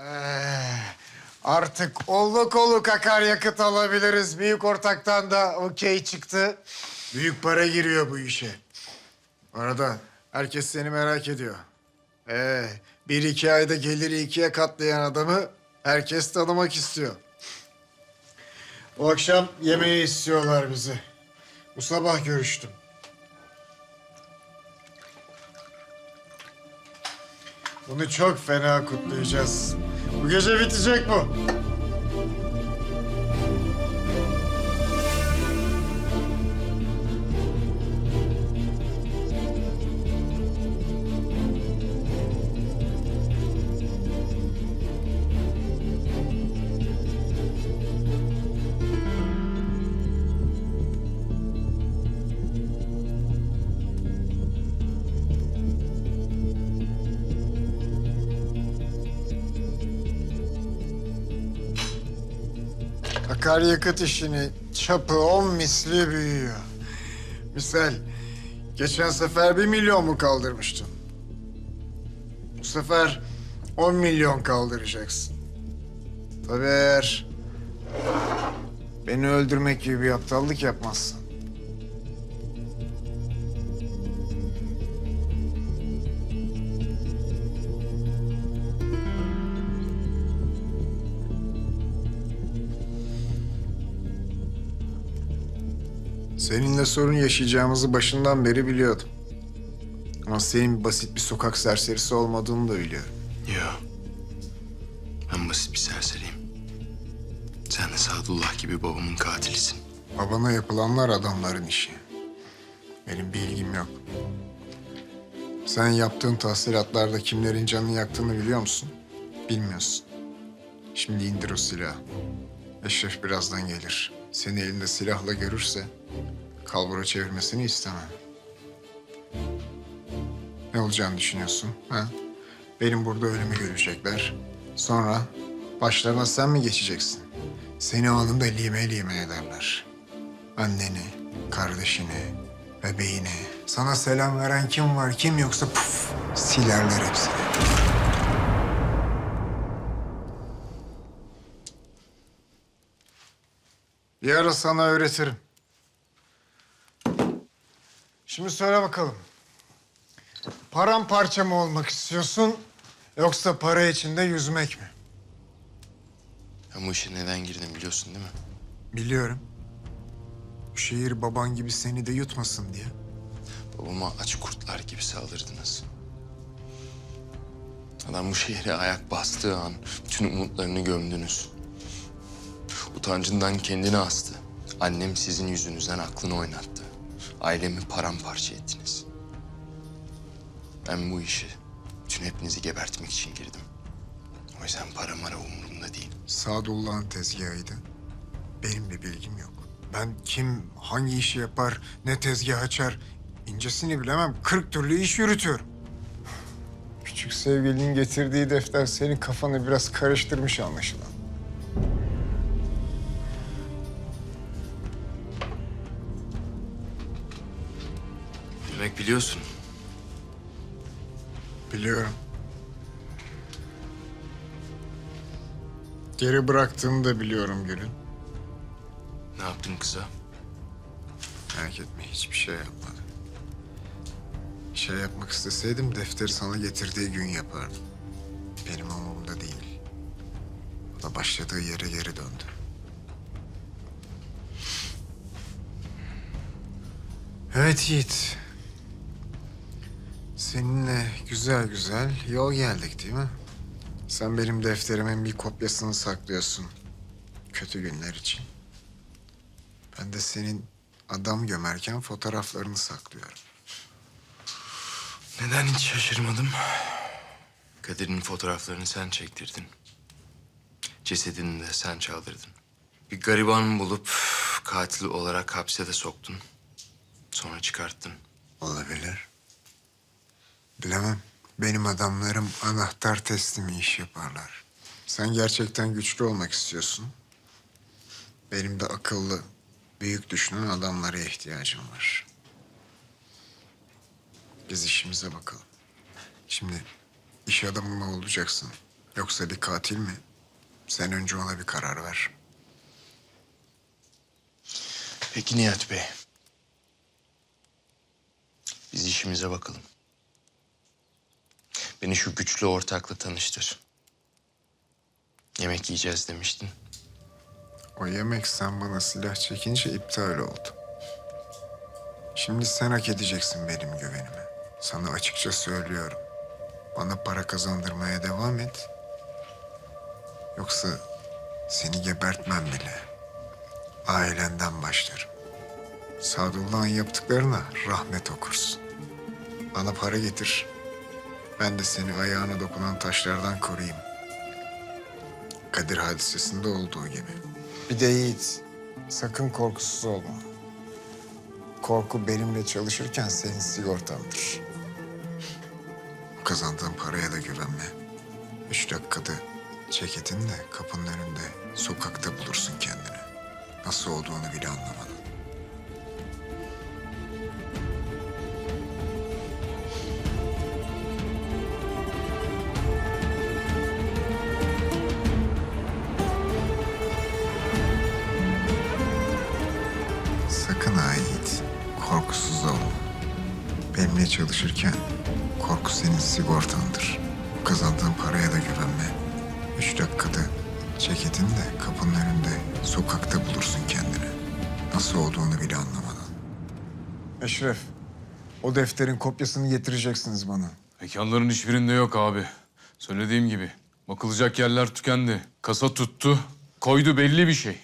Ee, artık olluk olluk akaryakıt alabiliriz. Büyük ortaktan da okey çıktı. Büyük para giriyor bu işe. Arada herkes seni merak ediyor. Ee, bir iki ayda geliri ikiye katlayan adamı herkes tanımak istiyor. Bu akşam yemeğe istiyorlar bizi. Bu sabah görüştüm. Bunu çok fena kutlayacağız. Gece bitecek bu. Akaryakıt işini çapı on misli büyüyor. Misal, geçen sefer bir milyon mu kaldırmıştın? Bu sefer on milyon kaldıracaksın. Tabii eğer beni öldürmek gibi bir aptallık yapmazsan. Seninle sorun yaşayacağımızı başından beri biliyordum. Ama senin basit bir sokak serserisi olmadığını da biliyorum. Yo. Ben basit bir serseriyim. Sen de Sadullah gibi babamın katilisin. Babana yapılanlar adamların işi. Benim bir ilgim yok. Sen yaptığın tahsilatlarda kimlerin canını yaktığını biliyor musun? Bilmiyorsun. Şimdi indir o silahı. Eşref birazdan gelir. Seni elinde silahla görürse kalbura çevirmesini istemem. Ne olacağını düşünüyorsun? Ha? Benim burada ölümü görecekler. Sonra başlarına sen mi geçeceksin? Seni anında lime lime ederler. Anneni, kardeşini, bebeğini. Sana selam veren kim var kim yoksa puf silerler hepsini. Bir ara sana öğretirim. Şimdi söyle bakalım. Paramparça mı olmak istiyorsun yoksa para içinde yüzmek mi? Ben bu işe neden girdim biliyorsun değil mi? Biliyorum. Bu şehir baban gibi seni de yutmasın diye. Babama aç kurtlar gibi saldırdınız. Adam bu şehre ayak bastığı an bütün umutlarını gömdünüz. Utancından kendini astı. Annem sizin yüzünüzden aklını oynattı. Ailemi paramparça ettiniz. Ben bu işe bütün hepinizi gebertmek için girdim. O yüzden para mara umurumda değil. Sadullah'ın tezgahıydı. Benim bir bilgim yok. Ben kim hangi işi yapar, ne tezgah açar incesini bilemem. Kırk türlü iş yürütüyorum. Küçük sevgilinin getirdiği defter senin kafanı biraz karıştırmış anlaşılan. Demek biliyorsun. Biliyorum. Geri bıraktığını da biliyorum Gül'ün. Ne yaptın kıza? Merak etme hiçbir şey yapmadım. Şey yapmak isteseydim defteri sana getirdiği gün yapardım. Benim umurumda değil. O da başladığı yere geri döndü. Evet Yiğit. Seninle güzel güzel yol geldik değil mi? Sen benim defterimin bir kopyasını saklıyorsun. Kötü günler için. Ben de senin adam gömerken fotoğraflarını saklıyorum. Neden hiç şaşırmadım? Kadir'in fotoğraflarını sen çektirdin. Cesedini de sen çaldırdın. Bir gariban bulup katil olarak hapse de soktun. Sonra çıkarttın. Olabilir. Bilemem. Benim adamlarım anahtar teslimi iş yaparlar. Sen gerçekten güçlü olmak istiyorsun. Benim de akıllı, büyük düşünen adamlara ihtiyacım var. Biz işimize bakalım. Şimdi iş adamı mı olacaksın? Yoksa bir katil mi? Sen önce ona bir karar ver. Peki Nihat Bey. Biz işimize bakalım. Beni şu güçlü ortakla tanıştır. Yemek yiyeceğiz demiştin. O yemek sen bana silah çekince iptal oldu. Şimdi sen hak edeceksin benim güvenimi. Sana açıkça söylüyorum. Bana para kazandırmaya devam et. Yoksa seni gebertmem bile. Ailenden başlarım. Sadullah'ın yaptıklarına rahmet okursun. Bana para getir. Ben de seni ayağına dokunan taşlardan koruyayım. Kadir hadisesinde olduğu gibi. Bir de Yiğit, sakın korkusuz olma. Korku benimle çalışırken senin sigortandır. Kazandığın paraya da güvenme. Üç dakikada ceketinle kapının önünde sokakta bulursun kendini. Nasıl olduğunu bile anlamadın. Benimle çalışırken korku senin sigortandır. Kazandığın paraya da güvenme. Üç dakikada ceketinle kapının önünde sokakta bulursun kendini. Nasıl olduğunu bile anlamadın. Eşref, o defterin kopyasını getireceksiniz bana. Mekanların hiçbirinde yok abi. Söylediğim gibi. Bakılacak yerler tükendi. Kasa tuttu. Koydu belli bir şey.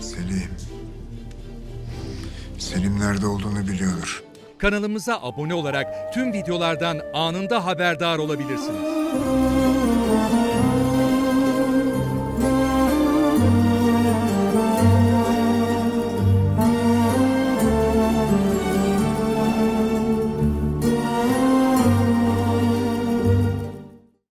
Selim. Selim nerede olduğunu biliyordur. Kanalımıza abone olarak tüm videolardan anında haberdar olabilirsiniz.